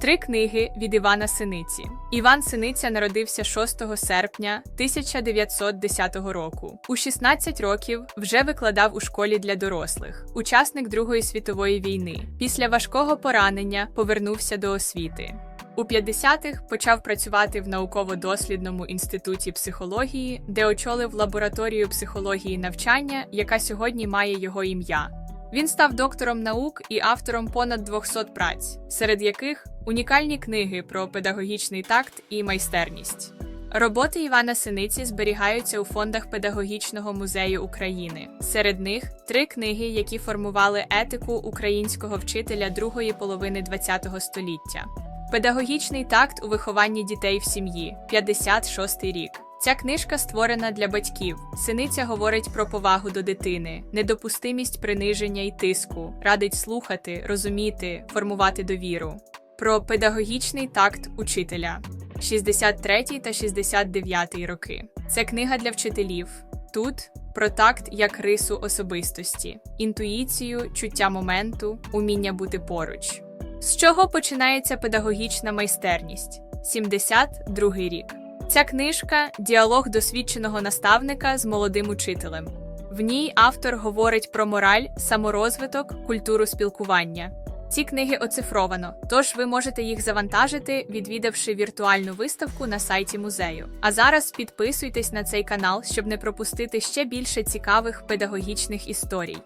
Три книги від Івана Синиці. Іван Синиця народився 6 серпня 1910 року. У 16 років вже викладав у школі для дорослих, учасник Другої світової війни. Після важкого поранення повернувся до освіти. У 50-х почав працювати в науково-дослідному інституті психології, де очолив лабораторію психології навчання, яка сьогодні має його ім'я. Він став доктором наук і автором понад 200 праць, серед яких унікальні книги про педагогічний такт і майстерність. Роботи Івана Синиці зберігаються у фондах Педагогічного музею України. Серед них три книги, які формували етику українського вчителя другої половини ХХ століття. Педагогічний такт у вихованні дітей в сім'ї 56 рік. Ця книжка створена для батьків. Синиця говорить про повагу до дитини, недопустимість приниження і тиску, радить слухати, розуміти, формувати довіру. Про педагогічний такт учителя 63 та 69 роки. Це книга для вчителів. Тут про такт як рису особистості, інтуїцію, чуття моменту, уміння бути поруч. З чого починається педагогічна майстерність? 72 рік. Ця книжка діалог досвідченого наставника з молодим учителем. В ній автор говорить про мораль, саморозвиток, культуру спілкування. Ці книги оцифровано, тож ви можете їх завантажити, відвідавши віртуальну виставку на сайті музею. А зараз підписуйтесь на цей канал, щоб не пропустити ще більше цікавих педагогічних історій.